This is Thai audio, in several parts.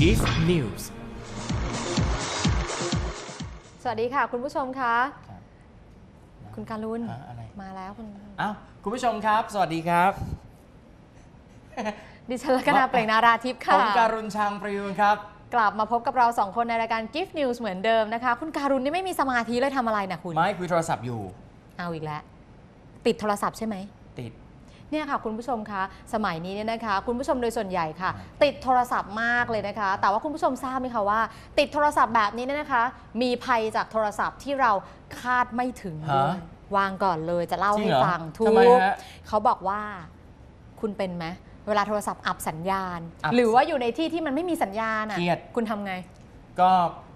Gift News สวัสดีค่ะ คุณผู้ชมคะครับคุณการุณอะอะไรมาแล้วคุณอ้าวคุณผู้ชมครับ สวัสดีครับ ดิฉันลักนาเปล่งนาราทิพย์ผค่ะมการุณชังประยูนครับ กลับมาพบกับเราสองคนในรายการ Gift News เหมือนเดิมนะคะ คุณการุณนี่ไม่มีสมาธิเลยทำอะไรนะคุณ ไม่คุยโทรศัพท์อยู่ เอาอีกแล้ว ติดโทรศัพท์ใช่ไหมติด เนี่ยค่ะคุณผู้ชมคะสมัยนี้เนี่ยนะคะ คุณผู้ชมโดยส่วนใหญ่ค่ะ ติดโทรศัพท์มากเลยนะคะ แต่ว่าคุณผู้ชมทราบไหมคะว่า ติดโทรศัพท์แบบนี้เนี่ยนะคะ มีภัยจากโทรศัพท์ที่เราคาดไม่ถึงด้วยฮะวางก่อนเลยจะเล่าจริให้งเหรอฟังทุทำไมกฮะเขาบอกว่าคุณเป็นไหมเวลาโทรศัพท์อับสัญญาณอับหรือว่าอยู่ในที่ที่มันไม่มีสัญญาณอะเครียดคุณทำไง ก็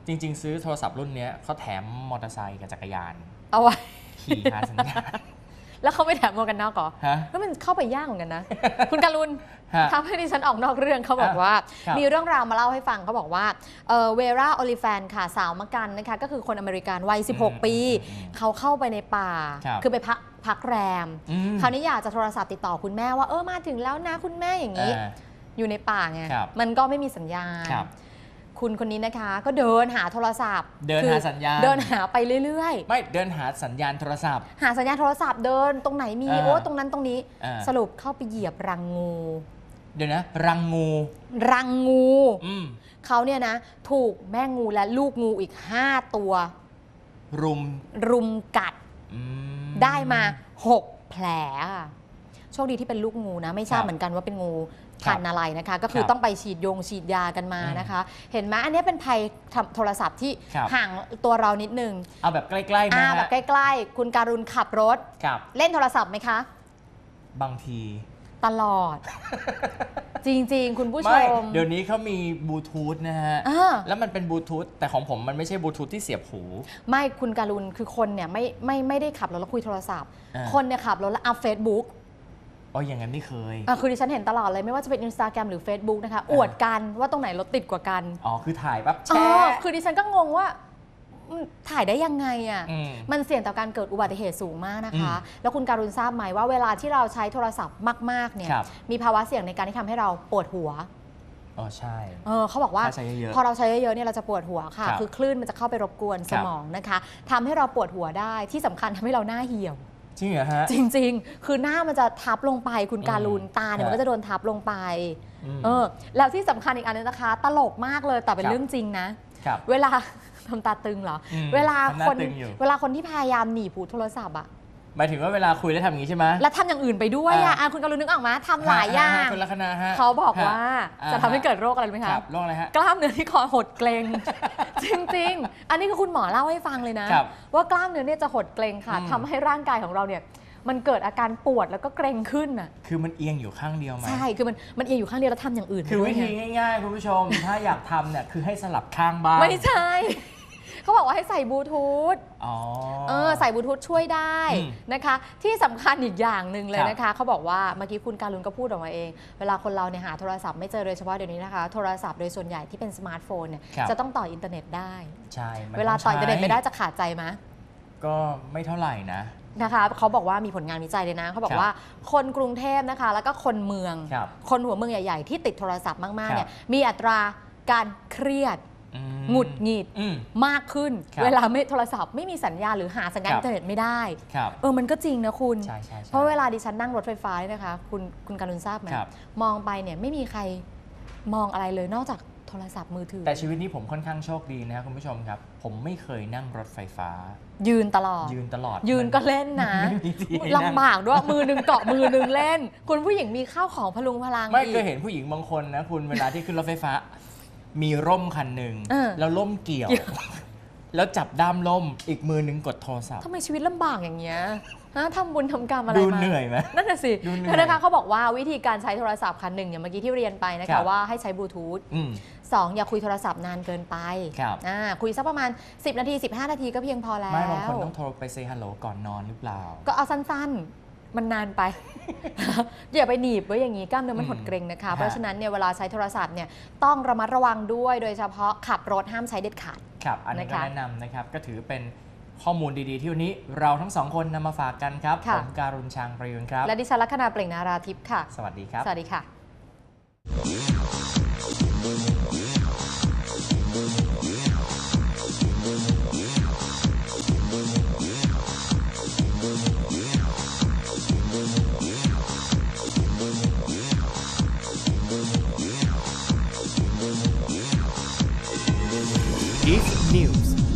จริง ๆ ซื้อโทรศัพท์รุ่นเนี้ยเขาแถมมอเตอร์ไซค์กับจักรยาน เอาไว้ขี่หาสัญญาณ แล้วเขาไม่แถมหมวกกันน็อกเหรอฮะ แล้วมันเข้าไปยากเหมือนกันนะ คุณการุณฮะทำให้ดิฉันออกนอกเรื่องเขาบอกอะว่า ครับ มีเรื่องราวมาเล่าให้ฟังเขาบอกว่าเวราโอลิแฟนค่ะสาวมะกันนะคะก็คือคนอเมริกันวัย 16 ปีอืมเขาเข้าไปในป่าครับคือไปพักพักแรม อืมคราวนี้อยากจะโทรศัพท์ติดต่อคุณแม่ว่าเออมาถึงแล้วนะคุณแม่อย่างนี้อ่าอยู่ในป่าไง ครับมันก็ไม่มีสัญญาณ ครับ คุณคนนี้นะคะ ก็เดินหาโทรศัพท์เดินคือหาสัญญาณ เดินหาไปเรื่อยไม่เดินหาสัญญาณโทรศัพท์ ๆ หาสัญญาณโทรศัพท์เดินตรงไหนมีอ่าโอ้ตรงนั้นตรงนี้ อ่า สรุปเข้าไปเหยียบรังงู เดี๋ยวนะ รังงู รังงู อืมเขาเนี่ยนะ ถูกแม่งูและลูกงูอีก 5 ตัว รุมรุมกัดอืม ได้มา 6 แผลค่ะโชคดีที่เป็นลูกงูนะ ไม่ทราบครับ เหมือนกันว่าเป็นงู ครับพันธุ์อะไรนะคะ ก็คือครับต้องไปฉีดยงฉีดยากันมาอืมนะคะ เห็นไหมอันนี้เป็นภัยทำโทรศัพท์ที่ครับห่างตัวเรานิดนึงเอาแบบใกล้ๆไหมอ่าฮะแบบใกล้ ๆ คุณการุณขับรถกับเล่นโทรศัพท์ไหมคะ บางทีตลอด จริง ๆ คุณผู้ชไม่มเดี๋ยวนี้เขามีบลูทูธนะฮะอ่าแล้วมันเป็นบลูทูธแต่ของผมมันไม่ใช่บลูทูธที่เสียบหู ไม่คุณการุณคือคนเนี่ยไม่ไม่ไม่ได้ขับรถแล้วคุยโทรศัพท์อ่าคนเนี่ยขับรถแล้วอัพเฟซบุ๊ก อ๋ออย่างนั้นไม่เคยอะคือดิฉันเห็นตลอดเลยไม่ว่าจะเป็นอินสตาแกรมหรือ Facebook นะคะ อวดกันว่าตรงไหนรถติดกว่ากันอ๋อคือถ่ายปั๊บเอแชอร์คือดิฉันก็งงว่าอืมถ่ายได้ยังไงอะอืมมันเสี่ยงต่อการเกิดอุบัติเหตุสูงมากนะคะอืมแล้วคุณการุณทราบไหมว่าเวลาที่เราใช้โทรศัพท์มากๆเนี่ย ครับ มีภาวะเสี่ยงในการที่ทำให้เราปวดหัว อ๋อใช่ เออเขาบอกว่าถ้าใช้เยอะๆพอเราใช้เยอะๆเนี่ยเราจะปวดหัวค่ะ ครับคือคลื่นมันจะเข้าไปรบกวนคสรับมองนะคะทำให้เราปวดหัวได้ที่สำคัญทำให้เราหน้าเหี่ยว จริงเหรอฮะ จริง ๆ คือหน้ามันจะทับลงไปคุณการูนอืมตาเนี่ยฮะ มันก็จะโดนทับลงไปม เออแล้วที่สำคัญอีกอันนึงนะคะ ตลกมากเลยแต่เป็นครับ เรื่องจริงนะ ครับ เวลา ทำตาตึงเหรอ อืมเวลาทำหน้าคนตึงอยู่ เวลาคนที่พยายามหนีบหูโทรศัพท์อะ หมายถึงว่าเวลาคุยแล้วทำอย่างนี้ใช่ไหม แล้วทำอย่างอื่นไปด้วยอะอ่าอะคุณการูนนึกออกไหมทำหลายอย่าง คุณลักษณะฮะเขาบอกว่าฮจะทำให้เกิดโรคอะไรรู้ไหมคคะรับโรคอะไรฮะ กล้ามเนื้อที่คอหดเกรงจริง ๆ อันนี้คือคุณหมอเล่าให้ฟังเลยนะ ครับว่ากล้ามเนื้อเนี่ยจะหดเกรงค่ะอืม ทำให้ร่างกายของเราเนี่ย มันเกิดอาการปวดแล้วก็เกรงขึ้นอะคือมันเอียงอยู่ข้างเดียวไหม ใช่คือมันมันเอียงอยู่ข้างเดียวแล้วทำอย่างอื่นคือไปด้วิยธีไงง่ายๆ คุณผู้ชม ถ้าอยากทำเนี่ยคือให้สลับข้างบ้าง ไม่ใช่ เขาบอกว่าให้ใส่บลูทูธอ๋อ เออใส่บลูทูธช่วยได้อืมนะคะ ที่สำคัญอีกอย่างหนึ่งเลยครับนะคะเขาบอกว่าเมื่อกี้คุณการุณก็พูดออกมาเอง เวลาคนเราเนี่ยหาโทรศัพท์ไม่เจอโดยเฉพาะเดี๋ยวนี้นะคะ โทรศัพท์โดยส่วนใหญ่ที่เป็นสมาร์ทโฟนเนี่ยครับ จะต้องต่ออินเทอร์เน็ตได้ ใช่มันเวลาต่ออินเทอร์เน็ตไม่ได้ใช้จะขาดใจไหม ก็ไม่เท่าไหร่นะ นะคะเขาบอกว่ามีผลงานวิจัยเลยนะเขาบอครักบว่าคนกรุงเทพนะคะ แล้วก็คนเมือง ครับคนหัวเมืองใหญ่ ๆ ที่ติดโทรศัพท์มากๆเนี่ยครับมีอัตราการเครียดอืม หงุดหงิดอืมมากขึ้นครับเวลาไม่โทรศัพท์ไม่มีสัญญาณหรือหาสัญญาณครับอินเทอร์เน็ตไม่ได้ครับเออมันก็จริงนะคุณใช่ใช่ใช่เพราะเวลาดิฉันนั่งรถไฟฟ้าเนี่ยนะคะ คุณคุณการุณทราบไหมครับมองไปเนี่ยไม่มีใครมองอะไรเลยนอกจากโทรศัพท์มือถือ แต่ชีวิตนี้ผมค่อนข้างโชคดีนะครับคุณผู้ชมครับ ผมไม่เคยนั่งรถไฟฟ้า ยืนตลอด ยืนตลอด ยืนมัก็เล่นนะไม่มีที่ให้นั่งลำบากด้วยมือหนึ่งเกาะมือหนึ่งเล่น คุณผู้หญิงมีข้าวของพลุงพลังไม่อีกเคยเห็นผู้หญิงบางคนนะคุณเวลาที่ขึ้นรถไฟฟ้า มีร่มคันหนึ่งเออ แล้วร่มเกี่ยวเกี่ยว แล้วจับด้ามร่มอีกมือหนึ่งกดโทรศัพท์ทำไมชีวิตลำบากอย่างเงี้ยฮะทำบุญทำกรรมอะไรดูมา เหนื่อยไหม นั่นน่ะสิดูเหนื่อยคือนะคะเขาบอกว่าวิธีการใช้โทรศัพท์คันหนึ่งอย่างเมื่อกี้ที่เรียนไปนะครัคะบ ว่าให้ใช้บลูทูธอืม สองอย่าคุยโทรศัพท์นานเกินไปครับอ่าคุยสักประมาณ 10 นาที 15 นาทีก็เพียงพอแล้ว ไม่บางคนต้องโทรไปเซฮัลโหลก่อนนอนหรือเปล่า ก็เอาสั้นๆ มันนานไป อย่าไปหนีบไว้อย่างนี้กล้ามเนื้อมันอืมหดเกร็งนะคะฮะเพราะฉะนั้นเนี่ยเวลาใช้โทรศัพท์เนี่ยต้องระมัดระวังด้วยโดยเฉพาะขับรถห้ามใช้เด็ดขาด ครับ อันนี้ก็นะคะแนะนำนะครับ ก็ถือเป็นข้อมูลดีๆ ที่วันนี้เราทั้งสองคนนำมาฝากกันครับ ค่ะ ผมการุณชางประยุนครับ และดิฉันลัคนาเปล่งนาราทิพย์ค่ะ สวัสดีครับ สวัสดีค่ะ Keith.